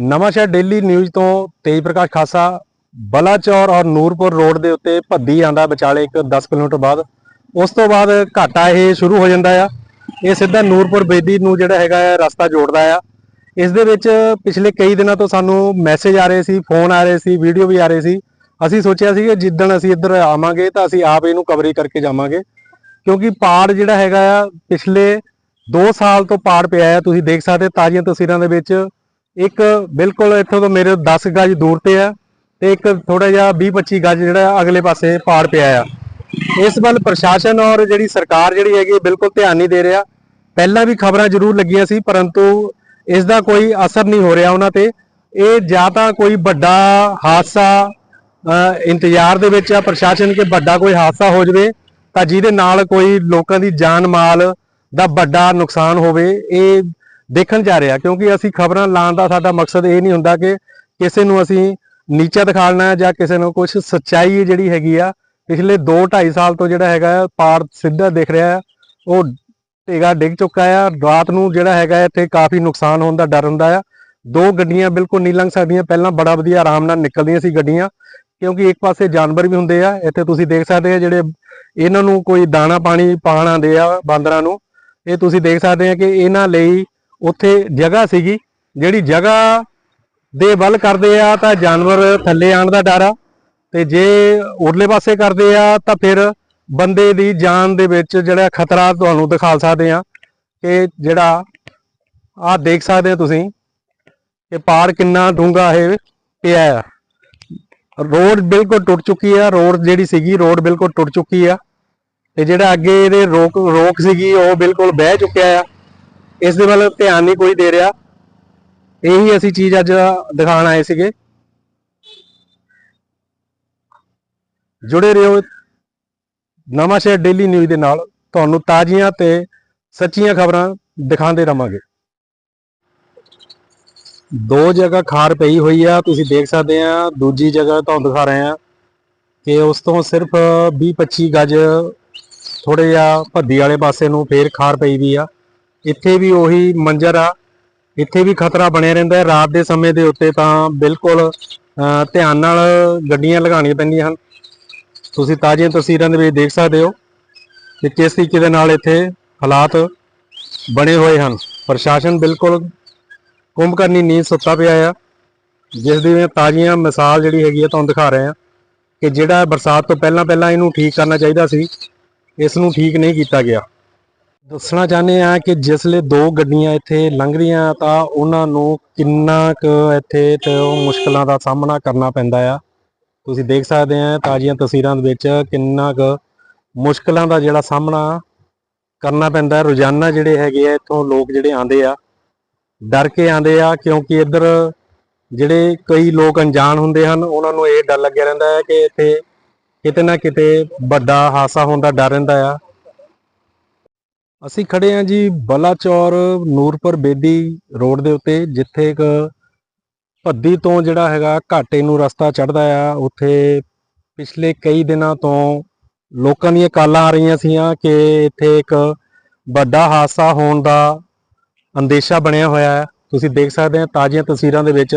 Nawanshahr daily news ਤੋਂ ਤੇਜ ਪ੍ਰਕਾਸ਼ ਖਾਸਾ, ਬਲਾਚੌਰ ਔਰ ਨੂਰਪੁਰ ਰੋਡ ਦੇ ਉੱਤੇ ਭੱਦੀ ਆਂਦਾ ਵਿਚਾਲੇ ਇੱਕ 10 ਕਿਲੋਮੀਟਰ ਬਾਅਦ। ਉਸ ਤੋਂ ਬਾਅਦ ਘਾਟਾ ਇਹ ਸ਼ੁਰੂ ਹੋ ਜਾਂਦਾ ਆ। ਇਹ ਸਿੱਧਾ ਨੂਰਪੁਰ ਬੇਦੀ ਨੂੰ ਜਿਹੜਾ ਹੈਗਾ ਆ, ਰਸਤਾ ਜੋੜਦਾ ਆ। ਇਸ ਦੇ ਵਿੱਚ ਪਿਛਲੇ ਕਈ ਦਿਨਾਂ ਤੋਂ ਸਾਨੂੰ ਮੈਸੇਜ ਆ ਰਹੇ ਸੀ ਫੋਨ ਆ ਰਹੇ ਸੀ ਵੀਡੀਓ ਵੀ ਆ ਰਹੇ ਸੀ। ਅਸੀਂ ਸੋਚਿਆ ਸੀ ਕਿ ਜਿੱਦਣ ਅਸੀਂ ਇੱਧਰ ਆਵਾਂਗੇ ਤਾਂ ਅਸੀਂ ਆਪ ਇਹਨੂੰ ਕਵਰੀ ਕਰਕੇ ਜਾਵਾਂਗੇ। ਕਿਉਂਕਿ ਪਾੜ ਜਿਹੜਾ ਹੈਗਾ ਆ, ਪਿਛਲੇ 2 ਸਾਲ ਤੋਂ ਪਾੜ ਪਿਆ ਆ। ਤੁਸੀਂ ਦੇਖ ਸਕਦੇ ਤਾਜ਼ੀਆਂ ਤਸਵੀਰਾਂ ਦੇ ਵਿੱਚ ਇੱਕ ਬਿਲਕੁਲ ਇੱਥੋਂ ਤੋਂ ਮੇਰੇ 10 ਗਜ ਦੂਰ ਤੇ ਆ ਤੇ ਇੱਕ ਥੋੜਾ ਜਿਹਾ 20 25 ਗਜ ਜਿਹੜਾ ਅਗਲੇ ਪਾਸੇ ਪਾੜ ਪਿਆ ਆ। ਇਸ ਵੱਲ ਪ੍ਰਸ਼ਾਸਨ ਔਰ ਜਿਹੜੀ ਸਰਕਾਰ ਜਿਹੜੀ ਹੈਗੀ ਬਿਲਕੁਲ ਧਿਆਨ ਨਹੀਂ ਦੇ ਰਿਹਾ। ਪਹਿਲਾਂ ਵੀ ਖਬਰਾਂ ਜ਼ਰੂਰ ਲੱਗੀਆਂ ਸੀ ਪਰੰਤੂ ਇਸ ਦਾ ਕੋਈ ਅਸਰ ਨਹੀਂ ਹੋ ਰਿਹਾ ਉਹਨਾਂ ਤੇ। ਇਹ ਜਾਂ ਤਾਂ ਕੋਈ ਵੱਡਾ ਹਾਦਸਾ ਅਹ, ਇੰਤਜ਼ਾਰ ਦੇ ਵਿੱਚ ਆ ਪ੍ਰਸ਼ਾਸਨ ਕਿ ਵੱਡਾ ਕੋਈ ਹਾਦਸਾ ਹੋ ਜਵੇ ਤਾਂ ਜਿਹਦੇ ਨਾਲ ਕੋਈ ਲੋਕਾਂ ਦੀ ਜਾਨ ਮਾਲ ਦਾ ਵੱਡਾ ਨੁਕਸਾਨ ਹੋਵੇ ਇਹ ਦੇਖਣ ਜਾ ਰਿਹਾ, ਕਿਉਂਕਿ ਅਸੀਂ ਖਬਰਾਂ ਲਾਉਣ ਦਾ ਸਾਡਾ ਮਕਸਦ ਇਹ ਨਹੀਂ ਹੁੰਦਾ ਕਿ ਕਿਸੇ ਨੂੰ ਅਸੀਂ ਨੀਚਾ ਦਿਖਾਉਣਾ ਜਾਂ ਕਿਸੇ ਨੂੰ ਕੁਝ ਸੱਚਾਈ ਜਿਹੜੀ ਹੈਗੀ ਆ, ਪਿਛਲੇ 2 2.5 ਸਾਲ ਤੋਂ ਜਿਹੜਾ ਹੈਗਾ ਪਾਰ ਸਿੱਧਾ ਦਿਖ ਰਿਹਾ ਹੈ, ਉਹ ਢੇਗਾ ਡਿੱਗ ਚੁੱਕਾ ਆ ਰਾਤ ਨੂੰ ਜਿਹੜਾ ਹੈਗਾ ਇੱਥੇ ਕਾਫੀ ਨੁਕਸਾਨ ਹੋਣ ਦਾ ਡਰ ਹੁੰਦਾ ਆ। ਦੋ ਗੱਡੀਆਂ ਬਿਲਕੁਲ ਨਹੀਂ ਲੰਘ ਸਕਦੀਆਂ, ਪਹਿਲਾਂ ਬੜਾ ਵਧੀਆ ਆਰਾਮ ਨਾਲ ਨਿਕਲਦੀਆਂ ਸੀ ਗੱਡੀਆਂ, ਕਿਉਂਕਿ ਇੱਕ ਪਾਸੇ ਜਾਨਵਰ ਵੀ ਹੁੰਦੇ ਆ, ਇੱਥੇ ਤੁਸੀਂ ਦੇਖ ਸਕਦੇ ਆ ਜਿਹੜੇ ਇਹਨਾਂ ਨੂੰ ਕੋਈ ਦਾਣਾ ਪਾਣੀ ਪਾਣ ਆਉਂਦੇ ਆ ਬਾਂਦਰਾਂ ਨੂੰ, ਇਹ ਤੁਸੀਂ ਦੇਖ ਸਕਦੇ ਆ ਕਿ ਇਹਨਾਂ ਲਈ ਉੱਥੇ ਜਗ੍ਹਾ ਸੀਗੀ, ਜਿਹੜੀ ਜਗ੍ਹਾ ਦੇ ਵੱਲ ਕਰਦੇ ਆ ਤਾਂ ਜਾਨਵਰ ਥੱਲੇ ਆਉਣ ਦਾ ਡਰ ਆ, ਤੇ ਜੇ ਉਰਲੇ ਪਾਸੇ ਕਰਦੇ ਆ ਤਾਂ ਫਿਰ ਬੰਦੇ ਦੀ ਜਾਨ ਦੇ ਵਿੱਚ ਜਿਹੜਾ ਖਤਰਾ ਤੁਹਾਨੂੰ ਦਿਖਾ ਸਕਦੇ ਆ, ਕਿ ਜਿਹੜਾ ਆਹ ਦੇਖ ਸਕਦੇ ਆ ਤੁਸੀਂ, ਕਿ ਪਾਰ ਕਿੰਨਾ ਡੂੰਘਾ ਇਹ ਪਿਆ ਆ। ਰੋਡ ਬਿਲਕੁਲ ਟੁੱਟ ਚੁੱਕੀ ਆ, ਰੋਡ ਜਿਹੜੀ ਸੀਗੀ ਰੋਡ ਬਿਲਕੁਲ ਟੁੱਟ ਚੁੱਕੀ ਆ, ਤੇ ਜਿਹੜਾ ਅੱਗੇ ਇਹਦੇ ਰੋਕ ਰੋਕ ਸੀਗੀ ਉਹ ਬਿਲਕੁਲ ਬਹਿ ਚੁੱਕਿਆ ਆ। ਇਸ ਦੇ ਵੱਲ ਧਿਆਨ ਨਹੀਂ ਕੋਈ ਦੇ ਰਿਹਾ। ਇਹੀ ਅਸੀਂ ਚੀਜ਼ ਅੱਜ ਦਿਖਾਣ ਆਏ ਸੀਗੇ। ਜੁੜੇ ਰਹੋ ਨਵਾਂਸ਼ਹਿਰ ਡੇਲੀ ਨਿਊਜ਼ ਦੇ ਨਾਲ। ਤੁਹਾਨੂੰ ਤਾਜ਼ੀਆਂ ਤੇ ਸੱਚੀਆਂ ਖਬਰਾਂ ਦਿਖਾਉਂਦੇ ਰਵਾਂਗੇ। ਦੋ ਜਗ੍ਹਾ ਖਾਰ ਪਈ ਹੋਈ ਆ, ਤੁਸੀਂ ਦੇਖ ਸਕਦੇ ਆ। ਦੂਜੀ ਜਗ੍ਹਾ ਤੁਹਾਨੂੰ ਦਿਖਾ ਰਹੇ ਆ ਕਿ ਉਸ ਤੋਂ ਸਿਰਫ 20 25 ਗਜ ਥੋੜੇ ਜਿਹਾ ਭੱਦੀ ਵਾਲੇ ਪਾਸੇ ਨੂੰ ਫੇਰ ਖਾਰ ਪਈ ਵੀ ਆ। ਇੱਥੇ ਵੀ ਉਹੀ ਮੰਜ਼ਰ ਆ। ਇੱਥੇ ਵੀ ਖਤਰਾ ਬਣਿਆ ਰਹਿੰਦਾ ਹੈ। ਰਾਤ ਦੇ ਸਮੇਂ ਦੇ ਉੱਤੇ ਤਾਂ ਬਿਲਕੁਲ ਧਿਆਨ ਨਾਲ ਗੱਡੀਆਂ ਲਗਾਉਣੀਆਂ ਪੈਂਦੀਆਂ ਹਨ। ਤੁਸੀਂ ਤਾਜ਼ੀਆਂ ਤਸਵੀਰਾਂ ਦੇ ਵਿੱਚ ਦੇਖ ਸਕਦੇ ਹੋ ਕਿ ਕਿਸ ਤਰੀਕੇ ਦੇ ਨਾਲ ਇੱਥੇ ਹਾਲਾਤ ਬਣੇ ਹੋਏ ਹਨ। ਪ੍ਰਸ਼ਾਸਨ ਬਿਲਕੁਲ ਕੁੰਭਕਰਨੀ ਨੀਂਦ ਸੁੱਤਾ ਪਿਆ ਆ। ਜਿਸ ਦੀ ਮੈਂ ਤਾਜ਼ੀਆਂ ਮਿਸਾਲ ਜਿਹੜੀ ਹੈਗੀ ਆ ਤੁਹਾਨੂੰ ਦਿਖਾ ਰਹੇ ਆ ਕਿ ਜਿਹੜਾ ਬਰਸਾਤ ਤੋਂ ਪਹਿਲਾਂ ਪਹਿਲਾਂ ਇਹਨੂੰ ਠੀਕ ਕਰਨਾ ਚਾਹੀਦਾ ਸੀ, ਇਸ ਨੂੰ ਠੀਕ ਨਹੀਂ ਕੀਤਾ ਗਿਆ। ਦੱਸਣਾ ਚਾਹੁੰਦੇ ਆ ਕਿ ਜਿਸਲੇ ਦੋ ਗੱਡੀਆਂ ਇੱਥੇ ਲੰਘ ਰਹੀਆਂ ਤਾਂ ਉਹਨਾਂ ਨੂੰ ਕਿੰਨਾ ਕੁ ਇੱਥੇ ਤੇ ਉਹ ਮੁਸ਼ਕਲਾਂ ਦਾ ਸਾਹਮਣਾ ਕਰਨਾ ਪੈਂਦਾ ਆ। ਤੁਸੀਂ ਦੇਖ ਸਕਦੇ ਆ ਤਾਜ਼ੀਆਂ ਤਸਵੀਰਾਂ ਦੇ ਵਿੱਚ ਕਿੰਨਾ ਕੁ ਮੁਸ਼ਕਲਾਂ ਦਾ ਜਿਹੜਾ ਸਾਹਮਣਾ ਕਰਨਾ ਪੈਂਦਾ ਹੈ। ਰੋਜ਼ਾਨਾ ਜਿਹੜੇ ਹੈਗੇ ਆ, ਇੱਥੋਂ ਲੋਕ ਜਿਹੜੇ ਆਂਦੇ ਆ, ਡਰ ਕੇ ਆਂਦੇ ਆ ਕਿਉਂਕਿ ਇੱਧਰ ਜਿਹੜੇ ਕਈ ਲੋਕ ਅਣਜਾਣ ਹੁੰਦੇ ਹਨ, ਉਹਨਾਂ ਨੂੰ ਇਹ ਡਰ ਲੱਗਿਆ ਰਹਿੰਦਾ ਹੈ ਕਿ ਇੱਥੇ ਕਿਤੇ ਨਾ ਕਿਤੇ ਵੱਡਾ ਹਾਦਸਾ ਹੋਣ ਦਾ ਡਰ ਰਹਿੰਦਾ ਆ। ਅਸੀਂ ਖੜੇ ਹਾਂ ਜੀ ਬਲਾਚੌਰ ਨੂਰਪੁਰ ਬੇਦੀ ਰੋਡ ਦੇ ਉੱਤੇ, ਜਿੱਥੇ ਇੱਕ ਭੱਦੀ ਤੋਂ ਜਿਹੜਾ ਹੈਗਾ ਘਾਟੇ ਨੂੰ ਰਸਤਾ ਚੜਦਾ ਆ। ਉੱਥੇ ਪਿਛਲੇ ਕਈ ਦਿਨਾਂ ਤੋਂ ਲੋਕਾਂ ਦੀਆਂ ਕਾਲਾਂ ਆ ਰਹੀਆਂ ਸੀਆਂ ਕਿ ਇੱਥੇ ਇੱਕ ਵੱਡਾ ਹਾਦਸਾ ਹੋਣ ਦਾ ਅੰਦੇਸ਼ਾ ਬਣਿਆ ਹੋਇਆ ਹੈ। ਤੁਸੀਂ ਦੇਖ ਸਕਦੇ ਹੋ ਤਾਜ਼ੀਆਂ ਤਸਵੀਰਾਂ ਦੇ ਵਿੱਚ,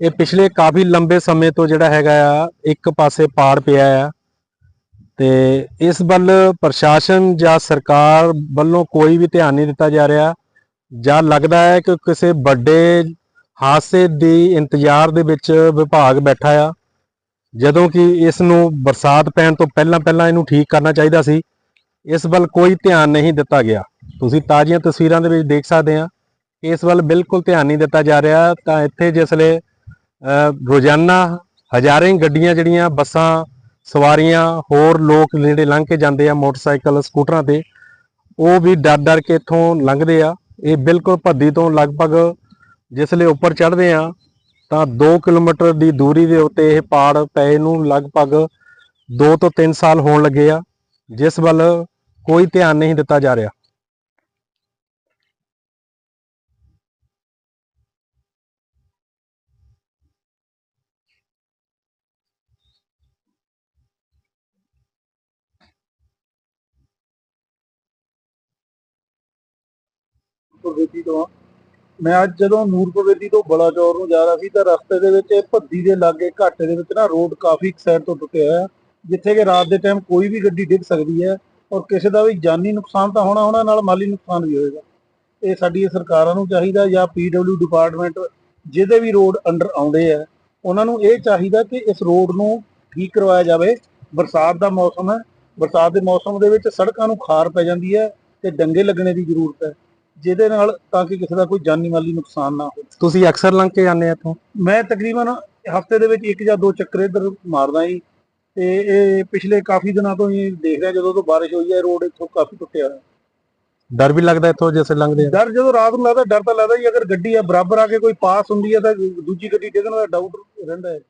ਇਹ ਪਿਛਲੇ ਕਾਫੀ ਲੰਬੇ ਸਮੇਂ ਤੋਂ ਜਿਹੜਾ ਹੈਗਾ ਆ, ਇੱਕ ਪਾਸੇ ਪਾੜ ਪਿਆ ਆ। ਤੇ ਇਸ ਵੱਲ ਪ੍ਰਸ਼ਾਸਨ ਜਾਂ ਸਰਕਾਰ ਵੱਲੋਂ ਕੋਈ ਵੀ ਧਿਆਨ ਨਹੀਂ ਦਿੱਤਾ ਜਾ ਰਿਹਾ, ਜਾਂ ਲੱਗਦਾ ਹੈ ਕਿ ਕਿਸੇ ਵੱਡੇ ਹਾਦਸੇ ਦੀ ਇੰਤਜ਼ਾਰ ਦੇ ਵਿੱਚ ਵਿਭਾਗ ਬੈਠਾ ਆ, ਜਦੋਂ ਕਿ ਇਸ ਨੂੰ ਬਰਸਾਤ ਪੈਣ ਤੋਂ ਪਹਿਲਾਂ ਪਹਿਲਾਂ ਇਹਨੂੰ ਠੀਕ ਕਰਨਾ ਚਾਹੀਦਾ ਸੀ, ਇਸ ਵੱਲ ਕੋਈ ਧਿਆਨ ਨਹੀਂ ਦਿੱਤਾ ਗਿਆ। ਤੁਸੀਂ ਤਾਜ਼ੀਆਂ ਤਸਵੀਰਾਂ ਦੇ ਵਿੱਚ ਦੇਖ ਸਕਦੇ ਆ, ਇਸ ਵੱਲ ਬਿਲਕੁਲ ਧਿਆਨ ਨਹੀਂ ਦਿੱਤਾ ਜਾ ਰਿਹਾ, ਤਾਂ ਇੱਥੇ ਜਿਸਲੇ ਰੋਜ਼ਾਨਾ ਹਜ਼ਾਰਾਂ ਗੱਡੀਆਂ ਜਿਹੜੀਆਂ ਬੱਸਾਂ ਸਵਾਰੀਆਂ ਹੋਰ ਲੋਕ ਜਿਹੜੇ ਲੰਘ ਕੇ ਜਾਂਦੇ ਆ ਮੋਟਰਸਾਈਕਲ, ਸਕੂਟਰਾਂ ਤੇ। ਉਹ ਵੀ ਡਰ ਡਰ ਕੇ ਇੱਥੋਂ ਲੰਘਦੇ ਆ। ਇਹ ਬਿਲਕੁਲ ਭੱਦੀ ਤੋਂ ਲਗਭਗ ਜਿਸਲੇ ਉੱਪਰ ਚੜ੍ਹਦੇ ਆ, ਤਾਂ 2 ਕਿਲੋਮੀਟਰ ਦੀ ਦੂਰੀ ਦੇ ਉੱਤੇ ਇਹ ਪਾੜ ਪਏ ਨੂੰ ਲਗਭਗ 2 ਤੋਂ 3 ਸਾਲ ਹੋਣ ਲੱਗੇ ਆ, ਜਿਸ ਵੱਲ ਕੋਈ ਧਿਆਨ ਨਹੀਂ ਦਿੱਤਾ ਜਾ ਰਿਹਾ। ਵੇਦੀ ਤੋਂ ਮੈਂ ਅੱਜ ਜਦੋਂ ਨੂਰਪੁਰ ਵੇਦੀ ਤੋਂ ਬਲਾਚੌਰ ਨੂੰ ਜਾ ਰਿਹਾ ਸੀ ਤਾਂ ਰਸਤੇ ਦੇ ਵਿੱਚ ਇਹ ਭੱਦੀ ਦੇ ਲਾਗੇ ਘਾਟੇ ਦੇ ਵਿੱਚ ਨਾ ਰੋਡ ਕਾਫੀ ਇੱਕ ਸਾਈਡ ਤੋਂ ਟੁੱਟਿਆ ਹੋਇਆ ਹੈ, ਜਿੱਥੇ ਕਿ ਰਾਤ ਦੇ ਟਾਈਮ ਕੋਈ ਵੀ ਗੱਡੀ ਡਿੱਗ ਸਕਦੀ ਹੈ ਔਰ ਕਿਸੇ ਦਾ ਵੀ ਜਾਨੀ ਨੁਕਸਾਨ ਤਾਂ ਹੋਣਾ ਹੋਣਾ ਨਾਲ ਮਾਲੀ ਨੁਕਸਾਨ ਵੀ ਹੋਏਗਾ। ਇਹ ਸਾਡੀ ਸਰਕਾਰਾਂ ਨੂੰ ਚਾਹੀਦਾ ਜਾਂ ਪੀਡਬਲਿਊ ਡਿਪਾਰਟਮੈਂਟ ਜਿਹਦੇ ਵੀ ਰੋਡ ਅੰਡਰ ਆਉਂਦੇ ਆ ਉਹਨਾਂ ਨੂੰ ਇਹ ਚਾਹੀਦਾ ਕਿ ਇਸ ਰੋਡ ਨੂੰ ਠੀਕ ਕਰਵਾਇਆ ਜਾਵੇ। ਬਰਸਾਤ ਦਾ ਮੌਸਮ ਹੈ ਬਰਸਾਤ ਦੇ ਮੌਸਮ ਦੇ ਵਿੱਚ ਸੜਕਾਂ ਨੂੰ ਖਾਰ ਪੈ ਜਾਂਦੀ ਹੈ ਤੇ ਡੰਗੇ ਲੱਗਣੇ ਦੀ ਜ਼ਰੂਰਤ ਹੈ। ਜਿਹਦੇ ਨਾਲ ਤਾਂ ਕਿ ਕਿਸੇ ਦਾ ਕੋਈ ਜਾਨੀ ਮਾਲੀ ਨੁਕਸਾਨ ਨਾ ਹੋਵੇ। ਤੁਸੀਂ ਅਕਸਰ ਲੰਘ ਕੇ ਜਾਂਦੇ ਆ ਇੱਥੋਂ? ਮੈਂ ਤਕਰੀਬਨ ਹਫ਼ਤੇ ਦੇ ਵਿੱਚ ਇੱਕ ਜਾਂ ਦੋ ਚੱਕਰ ਇੱਧਰ ਮਾਰਦਾ ਜੀ। ਤੇ ਇਹ ਪਿਛਲੇ ਕਾਫੀ ਦਿਨਾਂ ਤੋਂ ਹੀ ਦੇਖ ਰਿਹਾ ਜਦੋਂ ਤੋਂ ਬਾਰਿਸ਼ ਹੋਈ ਹੈ ਰੋਡ ਇੱਥੋਂ ਕਾਫੀ ਟੁੱਟਿਆ ਹੋਇਆ। ਡਰ ਵੀ ਲੱਗਦਾ ਇੱਥੋਂ ਜਿਵੇਂ ਲੰਘਦੇ ਆ? ਡਰ ਜਦੋਂ ਰਾਤ ਨੂੰ ਲੱਗਦਾ ਡਰ ਤਾਂ ਲੱਗਦਾ ਜੀ ਅਗਰ ਗੱਡੀ ਆ ਬਰਾਬਰ ਆ ਕੇ ਕੋਈ ਪਾਸ ਹੁੰਦੀ ਹੈ ਤਾਂ ਦੂਜੀ ਗੱਡੀ ਡਿੱਗਣ ਦਾ ਡਾਊਟ ਰਹਿੰਦਾ ਹੈ।